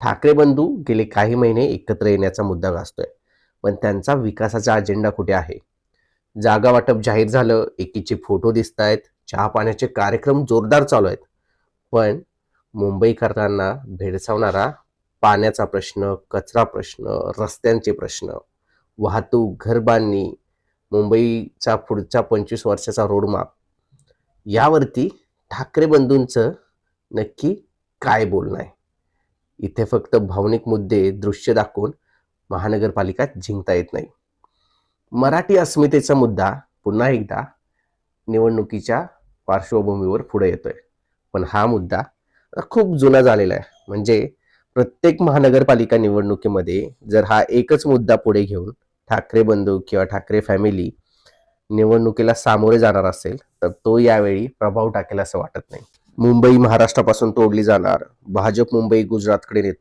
ठाकरे बंधू गेले काही महिने एकत्र येण्याचा मुद्दा गाजतोय. पण त्यांचा विकासाचा अजेंडा कुठे आहे? जागा वाटप जाहीर झालं एकीचे फोटो दिसत आहेत चहा पाण्याचे कार्यक्रम जोरदार चालू आहेत. पण मुंबईकरांना भेडसावणारा पाण्याचा प्रश्न कचरा प्रश्न रस्त्यांचे प्रश्न वाहतूक घरबांधणी मुंबईचा पुढच्या पंचवीस वर्षाचा रोडमॅप यावरती ठाकरे बंधूंचं नक्की काय बोलणं आहे? इथे फक्त भावनिक मुद्दे दृश्य दाखवून महानगरपालिका जिंकता येत नाही. मराठी अस्मितेचा मुद्दा पुन्हा एकदा निवडणुकीच्या पार्श्वभूमीवर पुढे येतोय. पण हा मुद्दा खूप जुना झालेला आहे. म्हणजे प्रत्येक महानगरपालिका निवडणुकीमध्ये जर हा एकच मुद्दा पुढे घेऊन ठाकरे बंधू किंवा ठाकरे फॅमिली निवडणुकीला सामोरे जाणार असेल तर तो यावेळी प्रभाव टाकेल असं वाटत नाही. मुंबई महाराष्ट्रापासून तोडली जाणार. भाजप मुंबई गुजरातकडे नेतो